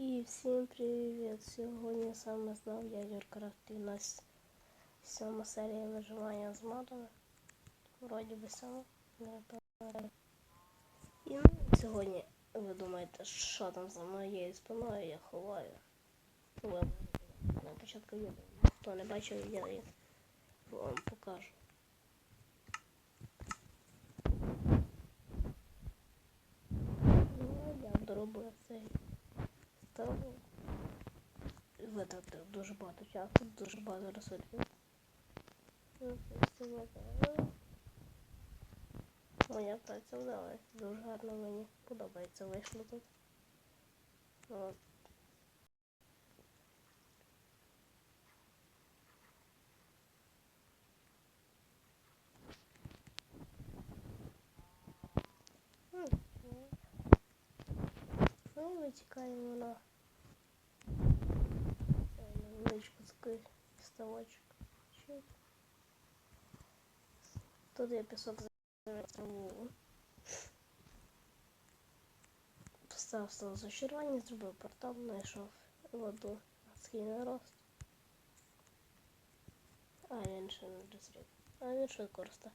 І всім привіт! Сьогодні саме знав я Юркрафт у нас сьома серія виживання з модами. Вроді би сьома. не пам'ятаю. І ну, сьогодні ви думаєте, що там за моєю спиною я ховаю. Ну, на початку відео. Хто не бачив, я їх вам покажу. Ну, я доробив цей став витратив дуже багато часу, дуже багато ресурсів. Ну, витратив. Моя праця вдалась. Дуже гарно мені подобається вийшло тут. От. Ну. Ну, витікаємо на ставочок. Чик. Тут я пісок траву. Поставив стол зачарування, зробив портал, знайшов воду на рост. А він ще не дозрів. А він швидко росте.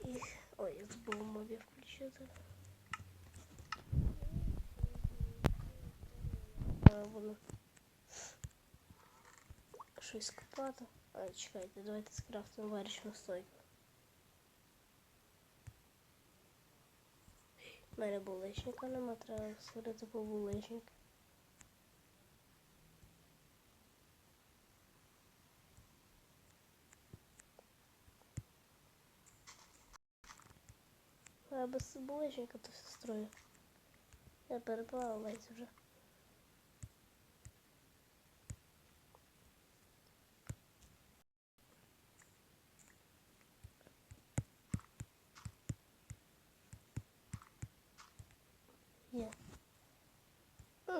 І... Ой, я забув мові включити. Е, Воно щось копати. А, чекайте, давайте скрафтимо варічну стойку. У мене буличника нема, треба створити по буличник. А без буличника то все строю. Я переплавилась вже. Є.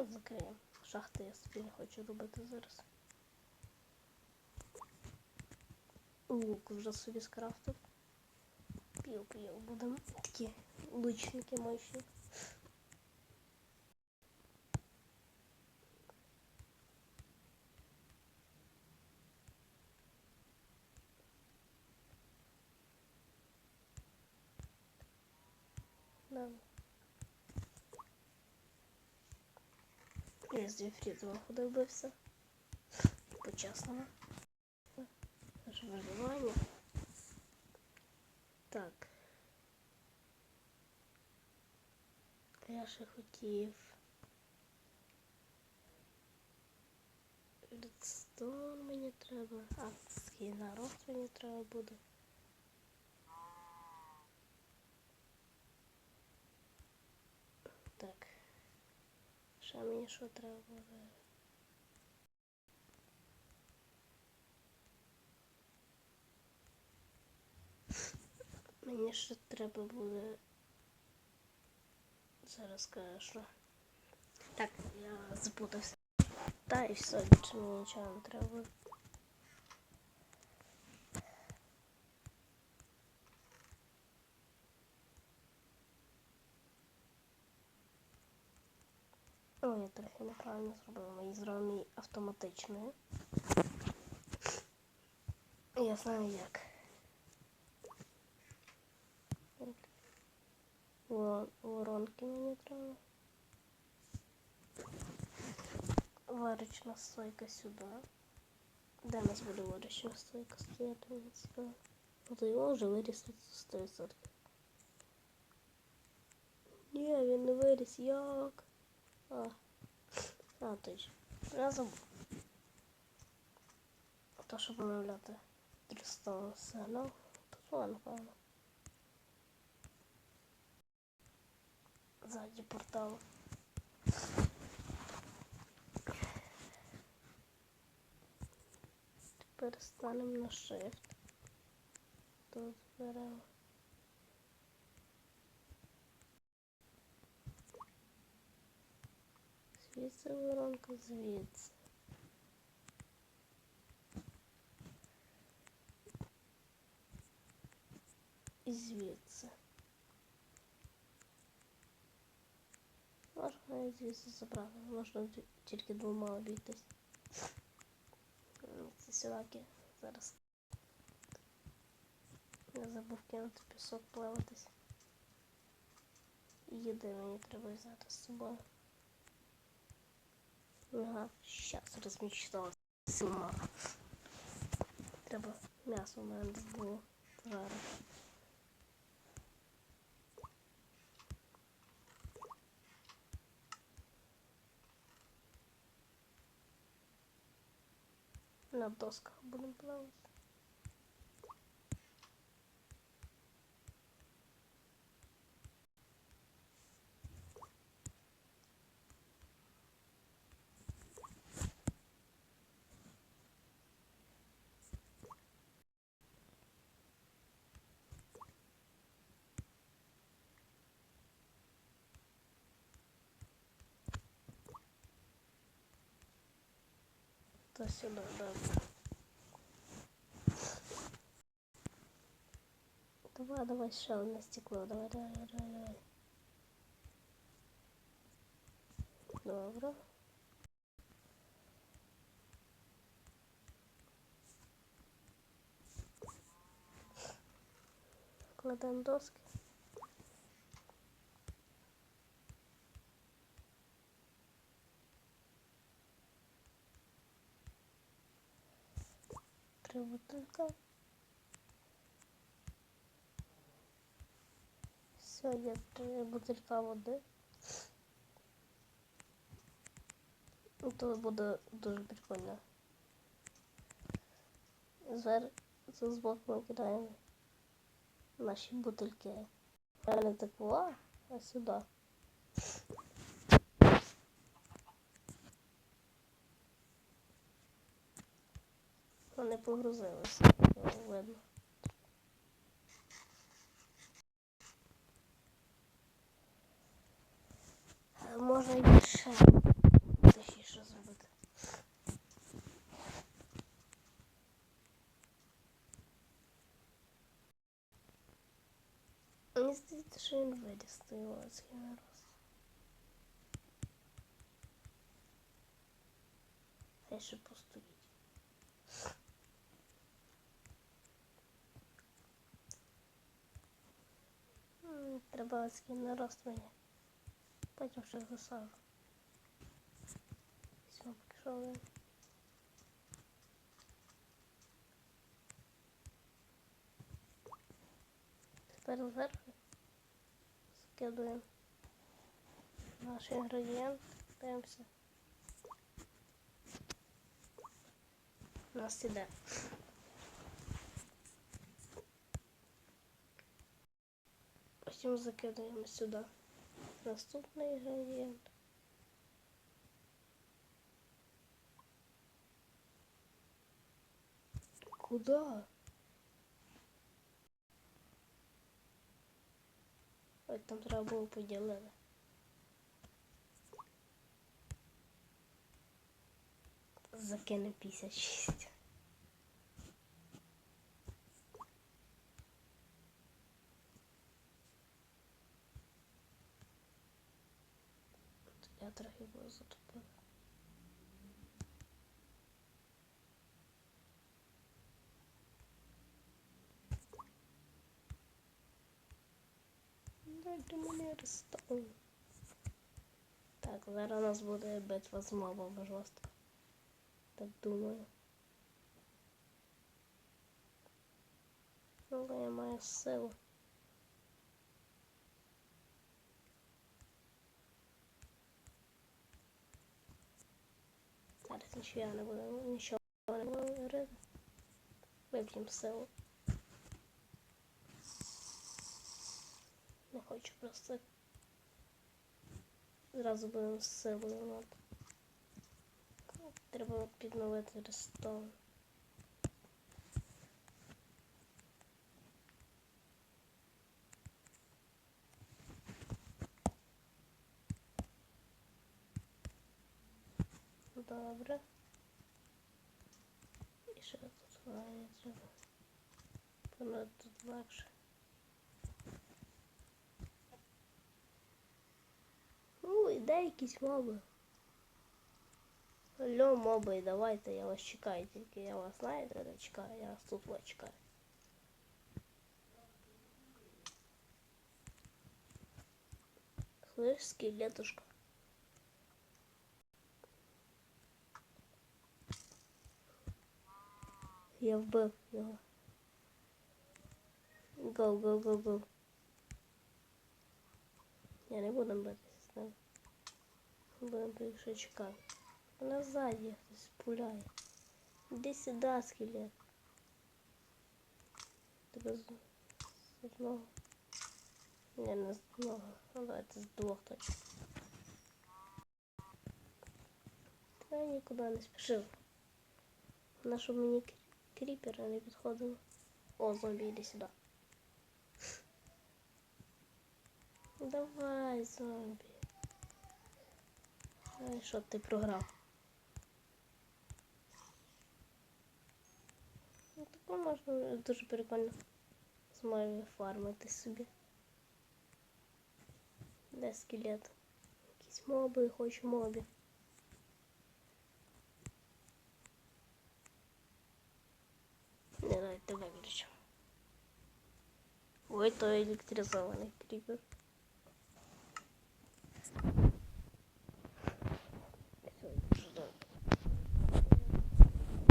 Ну, закриємо. Шахти я собі не хочу робити зараз. Лук вже собі скрафтив. Пів пів будемо такі лучники мощні. Да. Я з діафрізом ходив бився. По-чесному. Виживання. Так. Я ще хотів. Редстон мені треба. А, скійна рост мені треба буде. Так. Ще мені що треба буде? Мені ще треба буде. Зараз скажу, що. Так, я запутався. Та і все, більше мені нічого не треба О, я трохи неправильно зробила. Мої зробили автоматичною. Я знаю як. Ворон, воронки мені треба. Варочна стойка сюди. Де у нас буде варочна стойка стояти? Ну, то його вже виріс 100%. Ні, він не виріс. Як? А, а. Я забув. То, щоб вимовляти 300 сигнал, то то напевно. Ззаді порталу. Тепер станемо на shift. Тут беремо. звідси воронка, звідси. І звідси. Можна і звідси забрати, можна тільки двома обійтись. Ці сіваки зараз. Я забыл забув кинути пісок плаватись. Їди мені треба взяти с собой Ага, щас С сама. Треба м'ясо у мене було. На досках будемо плавати. То сюди, добре. Давай, давай ще одне стекло. Давай, давай, давай, давай. Добре. Кладемо доски. Три бутилька. Все, є три бутилька води. Ну, То буде дуже прикольно. Звер це збоку ми кидаємо наші бутильки. А не тепло, а сюди. Вони погрузилися, видно. Можна і ще зробити. Мені здається, що він виріс той волоцький нарос. Хай ще постоїть. М, Треба оцький нарост мені. Потім ще засажу. Пішов він. Тепер зверху скидуємо наш інгредієнт. Дивимося. У нас іде. Потім закидаємо сюди наступний інгредієнт. Куда? Ой, там треба було поділити. Закине 56. Я трохи буду затупив. Дайте мені розставу. Так, зараз у нас буде битва з мобом жорстка. Так думаю. Але я маю силу. Зараз нічого не буде, нічого не буде говорити. Вип'ємо силу. Не хочу просто. Зразу будемо з силою мати. Треба підновити рестон. Добре. І що тут має треба? Воно тут легше. Ну, іде Де якісь моби? Алло, моби, давайте, я вас чекаю, тільки я вас знаєте, де чекаю, я вас тут от чекаю. Слышь, скелетушка. Я вбив його. Гоу, гоу, гоу, гоу. Я не буду битися з ним. Будемо більше чекати. Вона ззаді хтось пуляє. Іди сюди, скелет. Тебе з, з одного. Не, не з одного. Ну давайте з двох точно. Та я нікуди не спішив. На щоб мені крі- не підходили. О, зомбі, іди сюди. Давай, зомбі. Ай, що ти програв? Ну, таку можна дуже прикольно з мові фармити собі. Де скелет? Якісь моби, хочу мобів. Ой, то електризований кріпер.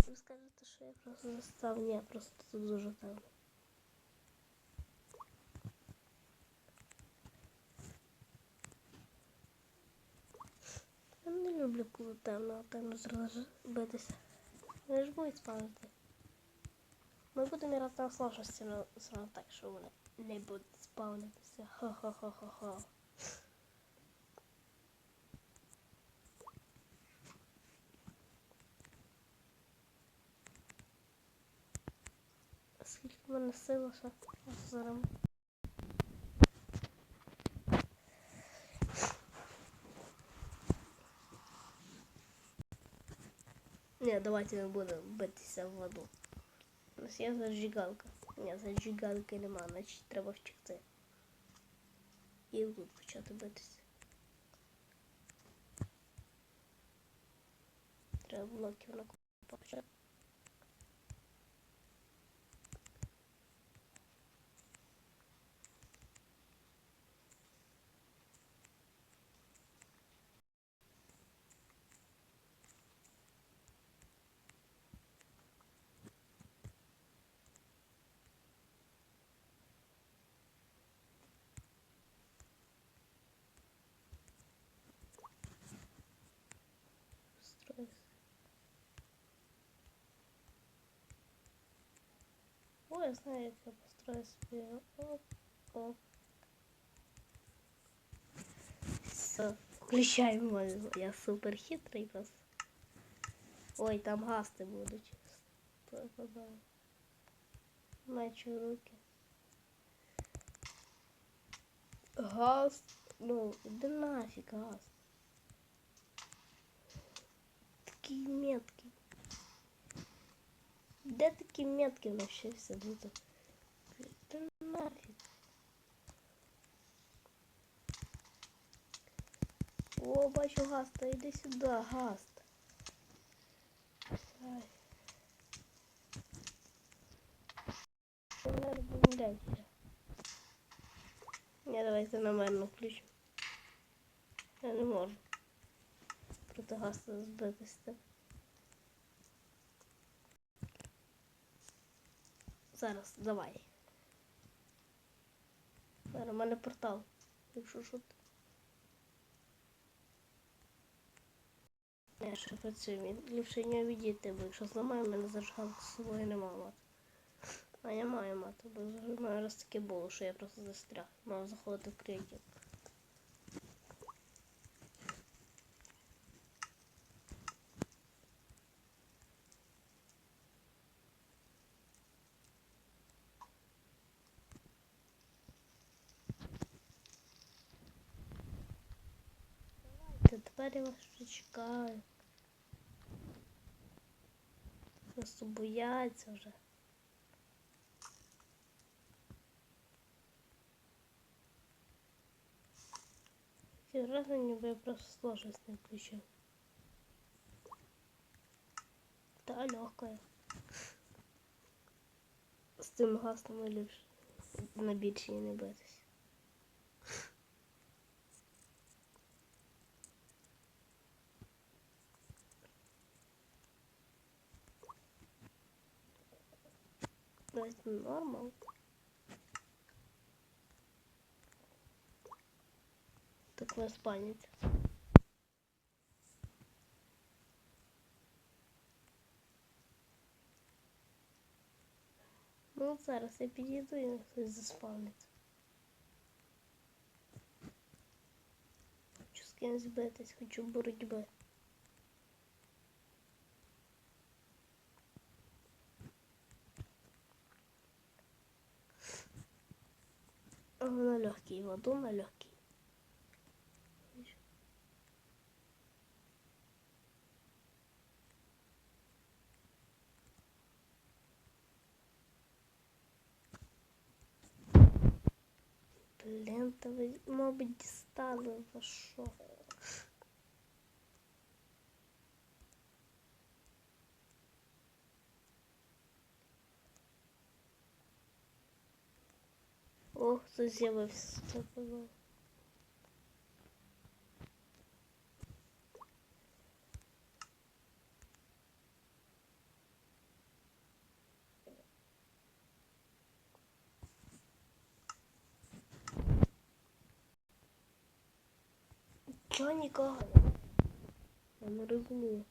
Ви скажете, що я просто застав? Ні, просто тут дуже темно. Я не люблю, темно, а темно зразу битися. Вони ж будуть спавнити. Ми будемо грати на сложності, але все одно так, що вони не будуть спавнитися. Ха-ха-ха-ха-ха. Скільки в мене сили ще зараз. Ні, давайте не будемо битися в воду. У нас є зажигалка. Ні, зажигалки нема, значить треба втекти. І тут почати битися. Треба блоків накопати. Строй. О, я знаю, як я построю собі. Оп, оп. Все, включаємо. Я супер хитрий просто. Ой, там гасти будуть. Попадаю. Меч руки. Газ. Ну, іди нафіг, газ. Такі метки навчився бути? Та нафіг. О, бачу гаста, іди сюди, гаст. Ай. Тепер блядь. Ні, давайте мене включимо. Я не можу. Проти гаста збитися Зараз, давай. Зараз у мене портал. Якщо що. Я ще працюю. Він ліпше не відійти, бо якщо зламаю, мене зажигалки з собою нема мати. А я маю мати, бо в мене раз таке було, що я просто застряг. Мав заходити в креатив. Та тепер я вас чекаю. Просто бояться вже. Той раз ніби я просто сложность не включив. Та легкая. З цим гастом ліпше на більшій не битись. Давайте нормал. Так вас пам'ять. Ну, зараз я підійду і хтось заспавниться. Хочу з кимось битись, хочу боротьби. Легкий, воду на легкий. Блін, та ви, мабуть, дістали за що? О, хто з'явився. Було. Чого нікого? Я не розумію.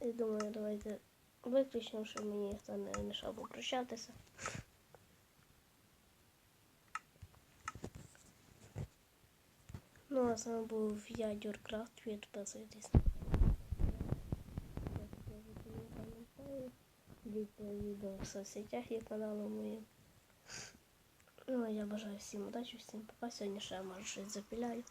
Я думаю, давайте виключимо, щоб мені ніхто не мішав попрощатися. Ну, а з вами був я, Дюркрафт. Підписуйтесь. Діліться відео в соцсетях і каналу моїм. Ну, а я бажаю всім удачі, всім пока. Сьогодні ще я може щось запіляю.